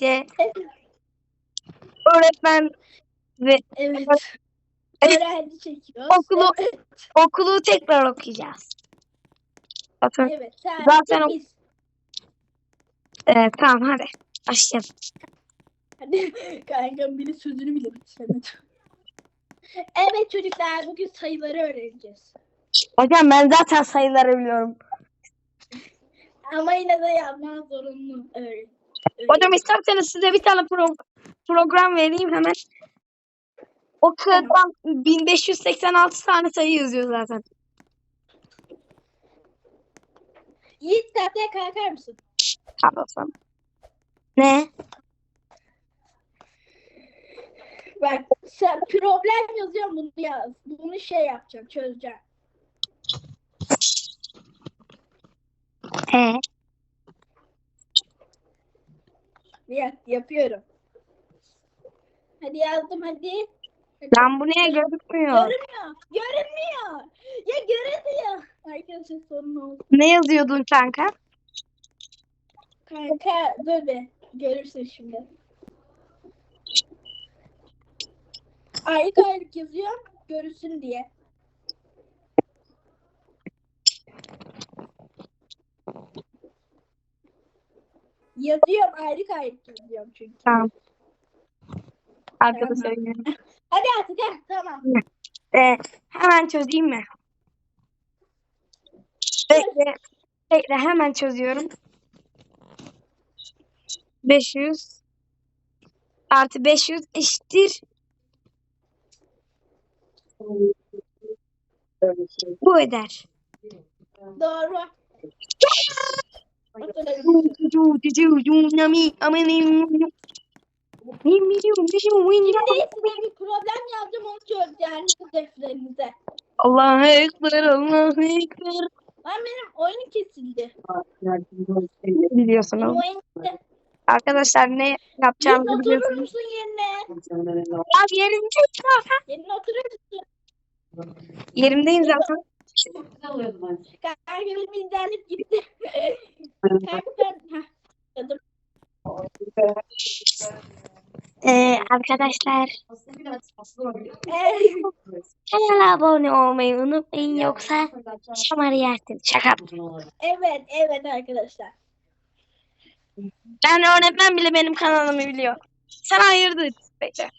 birlikte öğretmen ve Evet. Öğrenci çekiyoruz. Okulu- Evet. okulu tekrar okuyacağız. Bakın. Evet. Sen Zaten o- biz. Ee, tamam hadi başlayalım. Hadi kankam biri sözünü bile bitiremedi. Evet çocuklar bugün sayıları öğreneceğiz. Hocam ben zaten sayıları biliyorum. Ama yine de yapmak zorunlu öğren. Hocam isterseniz size bir tane pro- program vereyim hemen. O kağıttan 1586 tane sayı yazıyor zaten. Yiğit tahtaya kalkar mısın? Kalmasam. Ne? Bak sen problem yazıyorum bunu yaz. Bunu şey yapacağım çözeceğim. He. Yap, yapıyorum. Hadi yazdım hadi. Lan bu niye gözükmüyor? Görünmüyor. Görünmüyor. Ya görünmüyor. Arkadaşlar sorun oldu. Ne yazıyordun kanka? Kanka dur be. Görürsün şimdi. Aylık aylık yazıyorum. Görürsün diye. Yazıyorum aylık aylık yazıyorum çünkü. Tamam. Arkada Tamam. Hadi artık ha tamam. Ee, hemen çözeyim mi? Bekle. Bekle hemen çözüyorum. 500 artı 500 eşittir. Bu eder. Doğru. Size bir problem yazdım onu çözeceğiniz defterinize. Allahu Ekber, Allahu Ekber. Lan benim oyun kesildi. Biliyorsun oğlum. oyun kesildi. Arkadaşlar ne Yerine yapacağımızı oturur biliyorsunuz. musun yerine? Abi yerimde. Yerine oturur musun? Yerimdeyim zaten. Kanka benim internet gitti. Kanka ben... Heh, yazdım. Ee, arkadaşlar kanala abone olmayı unutmayın yoksa şamarı yersin. Şaka. evet, evet arkadaşlar. Ben öğretmen bile benim kanalımı biliyor. Sen hayırdır? Bekle.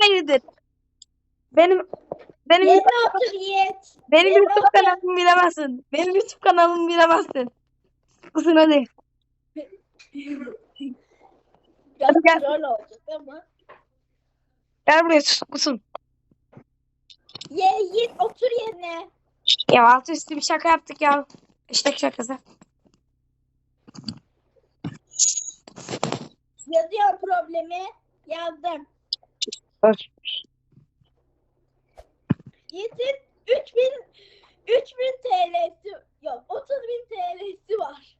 Hayırdır? Benim benim Yerine otur benim Yerine YouTube otur. kanalımı bilemezsin. Benim YouTube kanalımı bilemezsin. Kızın hadi. Biraz Gel. troll olacak ama. Gel buraya sus kusun. Ye, Yiğit otur yerine. Ya altı üstü bir şaka yaptık ya. İşte şakası. Yazıyorum problemi. Yazdım. Dur. Yiğit'in 3000 3000 TL'si yok 30 bin TL'si var.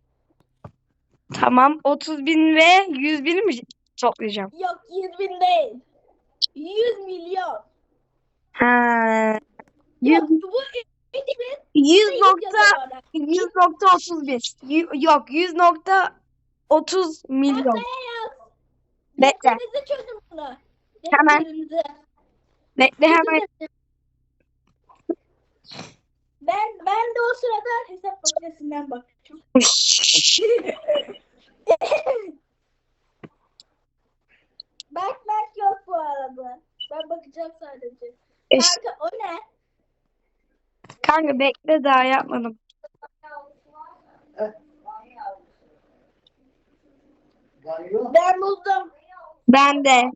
Tamam 30 bin ve 100 bin mi toplayacağım? Yok 100 bin değil. 100 milyon. Ha. 100, Yok bu 3000 100 değil nokta yazıyorlar. 100 nokta 31. Y- yok 100 nokta 30 milyon. Bekle. Çözün bunu. Hemen. Defterinize. Bekle hemen. Ben ben de o sırada hesap makinesinden bakacağım. bak bak yok bu arada. Ben bakacağım sadece. İşte, Kanka o ne? kanka bekle daha yapmadım. Ben buldum. Ben de.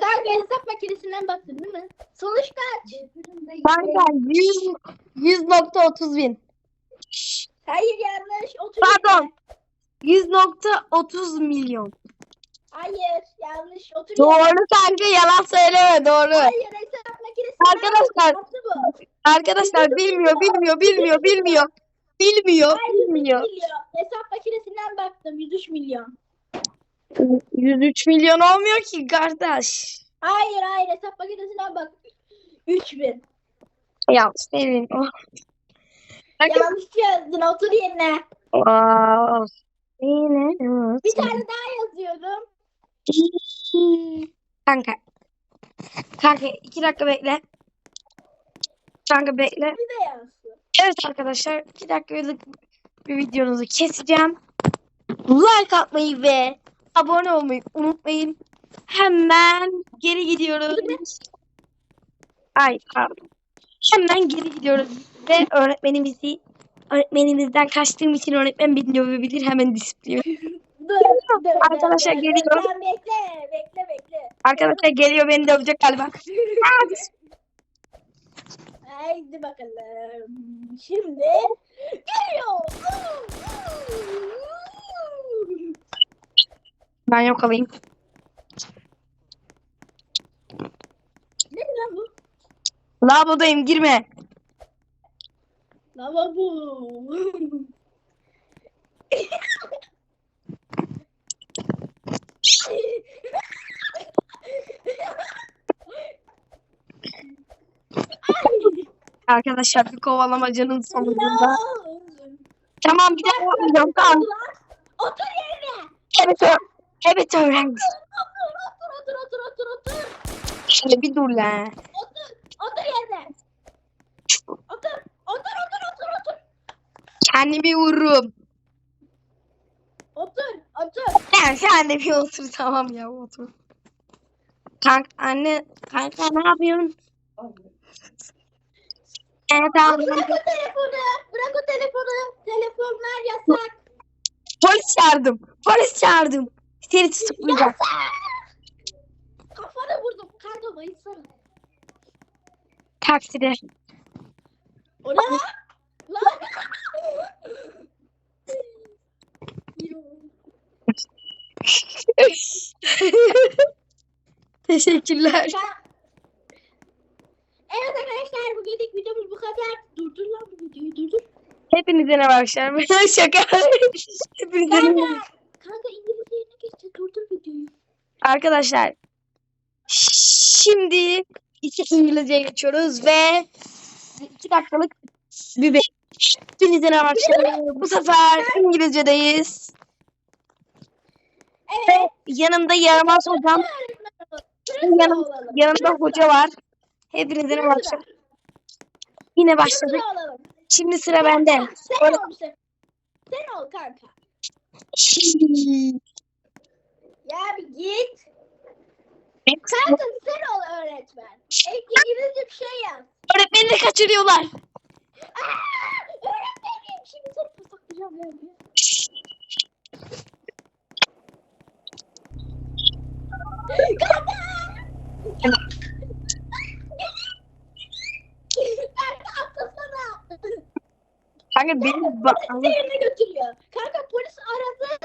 Kanka hesap makinesinden baktın değil mi? Sonuç kaç? Kanka 100 100 nokta 30 bin. Hayır yanlış. Otur Pardon. yerine. 100 nokta 30 milyon. Hayır yanlış. Otur yerine. Doğru kanka yalan söyleme doğru. Hayır hesap makinesinden Arkadaşlar, baktın. Arkadaşlar bilmiyor bilmiyor bilmiyor bilmiyor. Bilmiyor Hayır 103 bilmiyor. Hesap makinesinden baktım 103 milyon. 103 milyon olmuyor ki kardeş. Hayır hayır hesap makinesinden bak. 3000. Ya senin oh. Yanlış yazdın. Otur yerine. Wow. Yine. Bir tane daha yazıyorum. Kanka. Kanka iki dakika bekle. Kanka bekle. Bir de yazsın. Evet arkadaşlar iki dakikalık bir videonuzu keseceğim. Like atmayı ve abone olmayı unutmayın. Hemen geri gidiyoruz. Ay pardon. Hemen geri gidiyoruz ve öğretmenimizi öğretmenimizden kaçtığım için öğretmen beni dövebilir hemen disiplin. Arkadaşlar geliyor. Bekle, bekle, bekle. Arkadaşlar geliyor beni dövecek galiba. Hadi. Haydi bakalım. Şimdi geliyor. Ben yok alayım. Ne lan bu? Lavabodayım girme. Lavabo. Arkadaşlar bir kovalamacanın sonunda. Tamam bir daha yapmayacağım. Tamam. Otur yerine. Evet, evet öğrenci. Otur, otur, otur, otur, otur, otur. Şimdi bir dur lan. Otur, otur yerine. Otur, otur, otur, otur, otur. Kendimi vururum. Otur, otur. Sen sen de bir otur tamam ya otur. Kanka anne kanka ne yapıyorsun? Evet abi. Bırak o telefonu. Bırak o telefonu. Telefonlar yasak. Polis çağırdım. Polis çağırdım. Seni tutuklayacağım. Yasak. Kafana vurdum. Kanka bayılsana. Takside. O ne lan? Lan. Teşekkürler. Evet arkadaşlar bugünlük videomuz bu kadar. Durdur lan bu videoyu durdur. Hepinize ne arkadaşlar? Şaka. Hepinize ne kanka İngilizce yerine geçti. Durdur videoyu. Arkadaşlar şimdi iki İngilizce geçiyoruz ve iki dakikalık bir be- Hepinize ne arkadaşlar? Bu sefer İngilizcedeyiz. Ve Evet. yanımda yaramaz hocam, yanım, yanımda hoca var. Hepinize ne arkadaşlar? Yine başladık. Şimdi sıra bende. Sen ol. Sen ol kanka. Ya bir git. Kanka sen ol öğretmen. İlk İngilizce bir şey yaz. Öğretmeni de kaçırıyorlar. Aa, öğretmenim şimdi seni pasaklayacağım ya. Kanka. Kanka benim yerine götürüyor. Kanka polis aradı.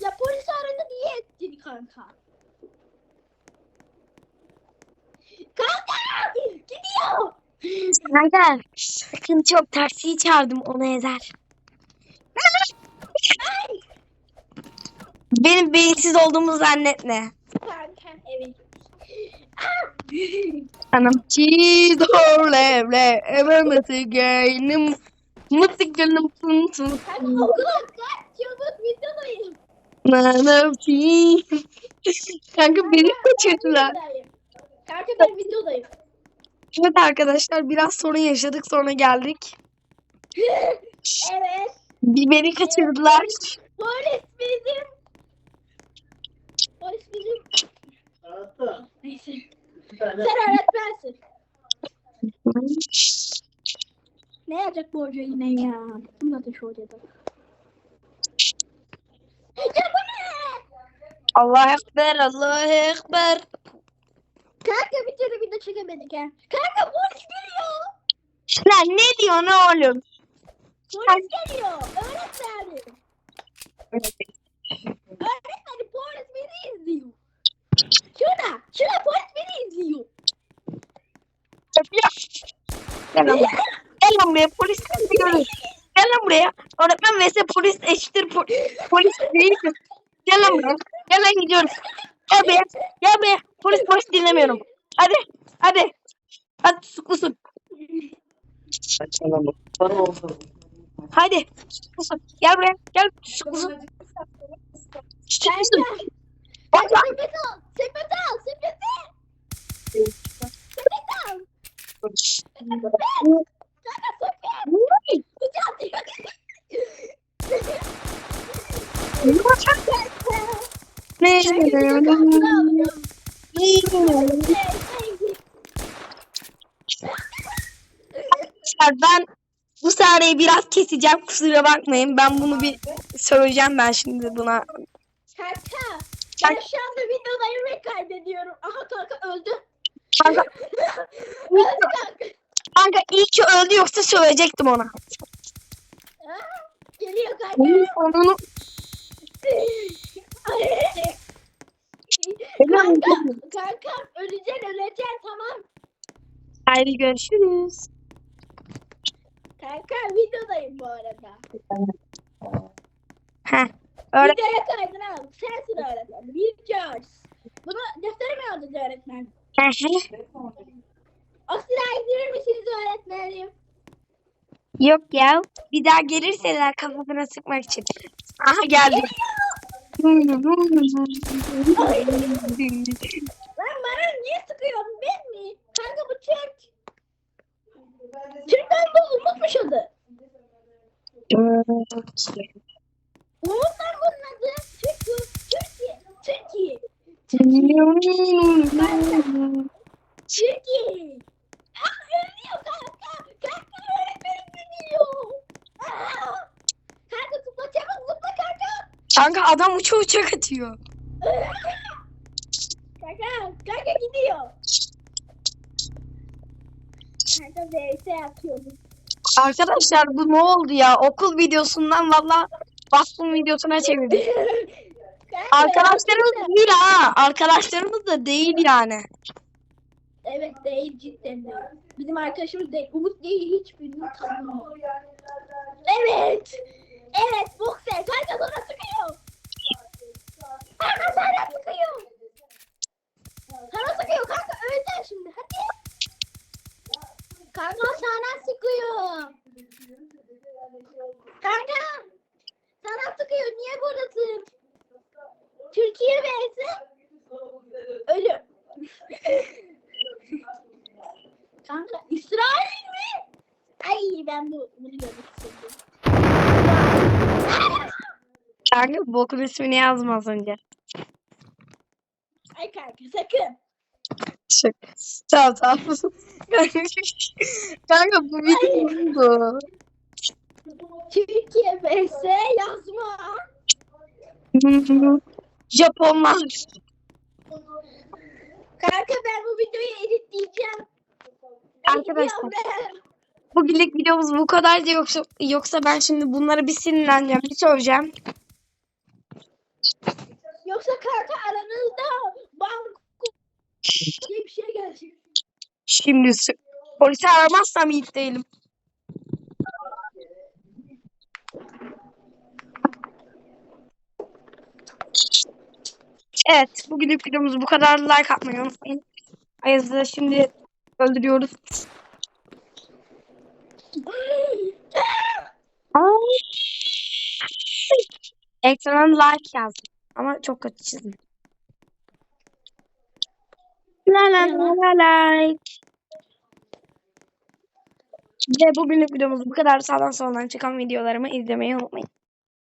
Ya polis aradı niye ettin kanka? Kanka! Gidiyor! Kanka sıkıntı yok. Taksiyi çağırdım onu ezer. Benim beyinsiz olduğumu zannetme. Kanka evet. Anam cheese horlevle ememesi gaynim mutlu gönlüm tın tın Kanka okula kaç yıllık videodayım. Anam cheese Kanka beni kaçırdılar. Kanka ben videodayım. Evet arkadaşlar biraz sorun yaşadık sonra geldik. Evet. Bir beni kaçırdılar. Polis bizim. Polis bizim. Neyse. Sen öğretmensin. Ne yapacak bu hoca yine ya? Bunda da şu hocada. Ya bu ne? Allah ekber Allah ekber. Kanka bir türlü video çekemedik ha. Kanka polis geliyor. Lan ne diyorsun oğlum? Polis geliyor. Öğretmenim. Öğretmenim polis beni izliyor. Şurada. Şurada polis beni izliyor. Gel lan buraya. Gel lan buraya polis görür. Gel lan buraya. Öğretmen vs polis eşittir po- polis değildir. Gel lan buraya. Lan gidiyoruz. Gel buraya. Gel buraya. Polis polis dinlemiyorum. Hadi. Hadi. Hadi tutuklusun. Saçmalama. Bana olsun. Hadi. Kızım, Gel buraya. Gel. Şu kızım. Şu kızım. Kanka. Kanka sepet al. Sepet al. Sepet al. Kanka sepet. Kucak. Arkadaşlar ben bu sahneyi biraz keseceğim. Kusura bakmayın. Ben bunu bir söyleyeceğim ben şimdi buna. Kanka. Ben şu anda videodayım ve kaydediyorum. Aha kanka öldü. Kanka, öldü kanka. kanka iyi ki öldü yoksa söyleyecektim ona. Aa, Geliyor kanka. Onun, kanka, kanka öleceksin öleceksin tamam. Haydi görüşürüz. Kanka videodayım bu arada. Heh. Öyle. Videoya kaydını al. Sensin öğretmen. Videos. Bunu deftere mi yazdınız öğretmen? O silahı indirir misiniz öğretmenim? Yok ya. Bir daha gelirseler kafasına sıkmak için. Aha geldi. Lan bana niye sıkıyorsun ben mi? Kanka bu Türk. Türk'ten bu Umut'muş adı. Umut lan bunun adı. Türk bu. Türkiye. Türkiye. Türkiye. Ah ölüyor kanka. Kanka öğretmenim ölüyor. Aa! Kanka zıpla çabuk zıpla kanka. Adam uça uça atıyor. Kanka, kanka gidiyor. Kanka VS yapıyordu. Arkadaşlar bu ne oldu ya? Okul videosundan valla bastım videosuna çevirdik. Arkadaşlarımız değil ha. Arkadaşlarımız da değil yani. Evet değil cidden değil. Bizim arkadaşımız değil. Umut değil hiçbirini tanımıyor. Evet. Evet bokser. Kanka sana sıkıyor. Kanka sana sıkıyor. Sana sıkıyor kanka öleceksin şimdi hadi. Kanka sana sıkıyor. Kanka. Sana sıkıyor. Niye buradasın? Türkiye vs. Ölü. Kanka İsrail mi? Ay ben bu bunu görmek istedim. Kanka bokun ismini yazma az önce. Ay kanka sakın. Şaka. Tamam tamam. Kanka bu video ne oldu? Türkiye vs yazma. Japonlar. Kanka ben bu videoyu editleyeceğim. Arkadaşlar. Bugünlük videomuz bu kadardı yoksa yoksa ben şimdi bunları bir sinirleneceğim, bir söyleyeceğim. Yoksa kanka aranızda bank diye bir şey gelecek. Şimdi polisi aramazsam iyi değilim. Evet, bugünlük videomuz bu kadar. Like atmayı unutmayın. Ayaz'ı şimdi öldürüyoruz. Ekrana like yazdım. Ama çok kötü çizdim. La la la like. Ve bugünlük videomuz bu kadar. Sağdan soldan çıkan videolarımı izlemeyi unutmayın.